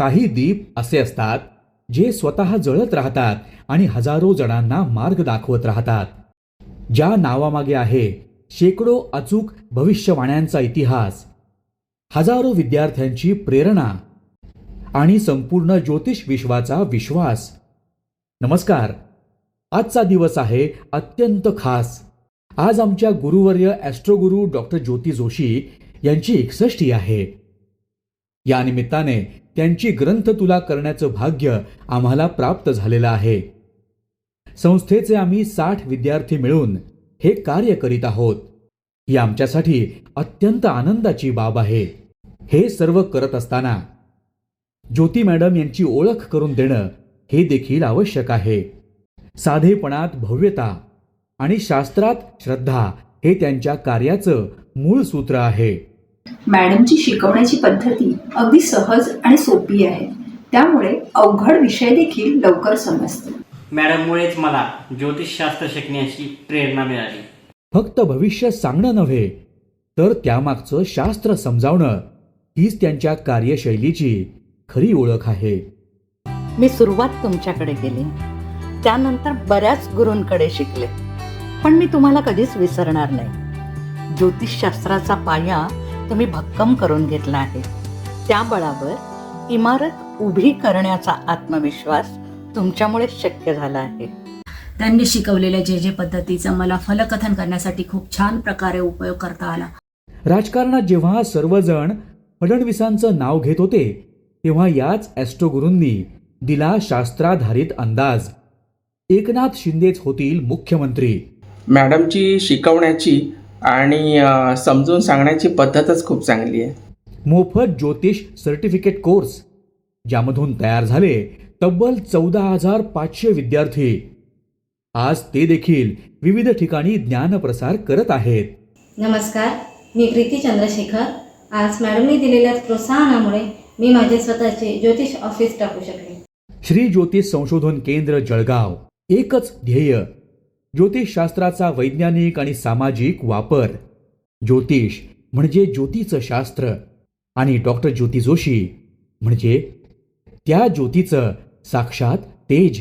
काही दीप असे असतात जे स्वतः जळत राहतात आणि हजारो जणांना मार्ग दाखवत राहतात. ज्या नावामागे आहे शेकडो अचूक भविष्यवाण्यांचा इतिहास. हजारो विद्यार्थ्यांची प्रेरणा आणि संपूर्ण ज्योतिष विश्वाचा विश्वास. नमस्कार. आजचा दिवस आहे अत्यंत खास. आज आमच्या गुरुवर्य ॲस्ट्रोगुरू डॉक्टर ज्योती जोशी यांची एकसष्टी आहे. या निमित्ताने त्यांची ग्रंथ तुला करण्याचं भाग्य आम्हाला प्राप्त झालेलं आहे. संस्थेचे आम्ही साठ विद्यार्थी मिळून हे कार्य करीत आहोत. ही आमच्यासाठी अत्यंत आनंदाची बाब आहे. हे सर्व करत असताना ज्योती मॅडम यांची ओळख करून देणं हे देखील आवश्यक आहे. साधेपणात भव्यता आणि शास्त्रात श्रद्धा हे त्यांच्या कार्याचं मूळ सूत्र आहे. मॅडमची शिकवण्याची पद्धती अगदी सहज आणि सोपी आहे. त्यामुळे अवघड विषय देखील लवकर समजतो. मॅडममुळेच मला ज्योतिषशास्त्र शिकण्याची प्रेरणा मिळाली. फक्त भविष्य सांगणं नव्हे तर त्यामागचं शास्त्र समजावणं हीच त्यांच्या कार्यशैलीची खरी ओळख आहे. मी सुरुवात तुमच्याकडे केली. त्यानंतर बऱ्याच गुरूंकडे शिकले. पण मी तुम्हाला कधीच विसरणार नाही. ज्योतिषशास्त्राचा पाया तुम्ही भक्कम करून घेतला आहे. त्या बळावर इमारत उभी करण्याचा आत्मविश्वास तुमच्यामुळे शक्य झाला आहे. त्यांनी शिकवलेल्या जे जे पद्धतीचा मला फलकथन करण्यासाठी खूप छान प्रकारे उपयोग करता आला. राजकारणात जेव्हा सर्वजण फडणवीसांचं नाव घेत होते तेव्हा याच ॲस्ट्रोगुरूंनी दिला शास्त्राधारित अंदाज. एकनाथ शिंदेच होतील मुख्यमंत्री. मॅडमची शिकवण्याची आणि समजून सांगण्याची पद्धतच खूप चांगली आहे. मोफत ज्योतिष सर्टिफिकेट कोर्स ज्यामधून तयार झाले तब्बल चौदा हजार पाचशे विद्यार्थी. आज ते देखील विविध ठिकाणी ज्ञानप्रसार करत आहेत. नमस्कार मी प्रीती चंद्रशेखर. आज मॅडमनी दिलेल्या प्रोत्साहनामुळे मी माझे स्वतःचे ज्योतिष ऑफिस टाकू शकले. श्री ज्योतिष संशोधन केंद्र जळगाव एकच ध्येय ज्योतिषशास्त्राचा वैज्ञानिक आणि सामाजिक वापर. ज्योतिष म्हणजे ज्योतीचं शास्त्र आणि डॉक्टर ज्योती जोशी म्हणजे त्या ज्योतीचं साक्षात तेज